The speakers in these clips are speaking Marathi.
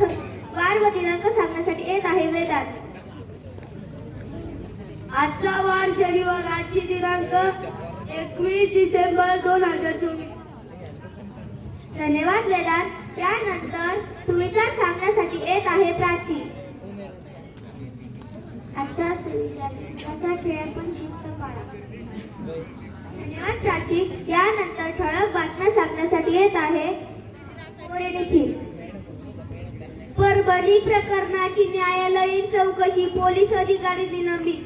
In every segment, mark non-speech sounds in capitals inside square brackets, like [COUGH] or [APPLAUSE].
ठ- [LAUGHS] वार व दिनांक सांगण्यासाठी येत आहे वेदात. आजचा वार शनिवार आजची दिनांक एकवीस डिसेंबर दोन हजार चोवीस. धन्यवाद वेदांत. त्यानंतर सुविचार सांगण्यासाठी येत आहे प्राची. आता सुविचार खेळ पण शिस्त पाळा. धन्यवाद प्राची. यानंतर ठळक बातम्या सांगण्यासाठी येत आहे पुढे देखील. परभणी प्रकरणाची न्यायालयीन चौकशी पोलीस अधिकारी निलंबित?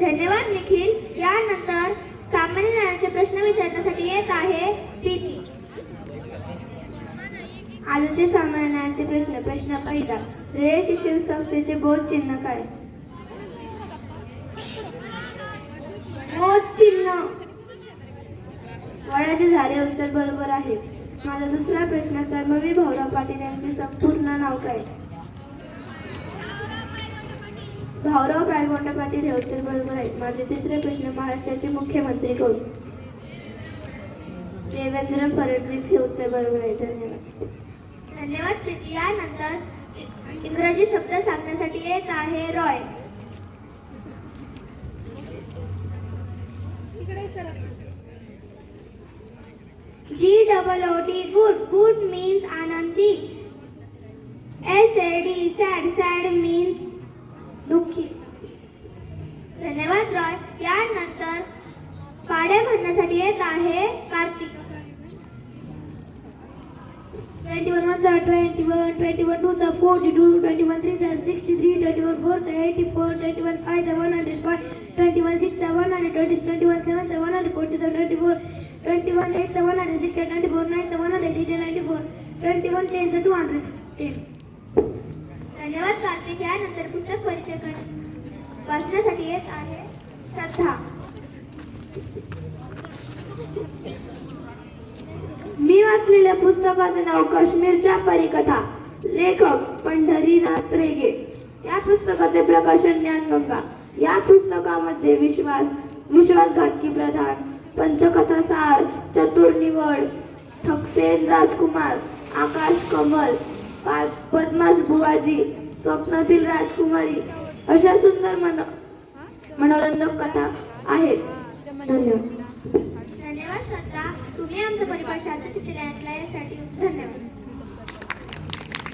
धन्यवाद निखिल. यानंतर सामान्य ज्ञानाचे प्रश्न विचारण्यासाठी येत आहे प्रीती आजचे सामान्य ज्ञानाचे प्रश्न प्रश्न पहिला. श्रेय शिक्षण संस्थेचे बोध चिन्ह काय? बोध चिन्ह. वडाचे झाले उत्तर बरोबर आहे. माझा दुसरा प्रश्न कर्मवीर भाऊराव पाटील यांचे संपूर्ण नाव काय? भाऊराव गायगोंडा पाटील हे उत्तर बरोबर आहे माझे तिसरे प्रश्न महाराष्ट्राचे मुख्यमंत्री कोण? देवेंद्र फडणवीस हे उत्तर बरोबर आहे. धन्यवाद. धन्यवाद प्रीती. यानंतर इंग्रजी शब्द सांगण्यासाठी येत आहे Roy. G double O T good good means आनंदी S A D sad sad means दुःखी. धन्यवाद रॉय. यानंतर पाड्या भरण्यासाठी येत आहे Kartik. Twenty one one twenty one twenty one two forty two twenty one three sixty three twenty one four eighty four twenty one five one hundred five twenty one six one hundred twenty twenty one seven one hundred forty seven twenty four twenty one eight one hundred sixty twenty four nine one hundred eighty ninety four twenty one ten two hundred ten धन्यवाद कार्तिक यानंतर पुस्तक परिचय वाचण्यासाठी येत आहे. श्रद्धा. मी वाचलेल्या पुस्तकाचे नाव काश्मीरच्या परिकथा. लेखक पंढरीनाथ रेगे. या पुस्तकाचे प्रकाशन ज्ञानगंगा. या पुस्तकामध्ये विश्वास विश्वासघातकी प्रधान पंचकथा सार चतुर निवड ठकसेन राजकुमार आकाश कमल पद्मास पद्माश बुवाजी स्वप्नातील राजकुमारी अशा सुंदर मन मनोरंजक कथा आहेत. धन्यवाद. धन्यवाद श्रद्धा. तुम्ही आमचं परिभाषा चित्र यासाठी धन्यवाद.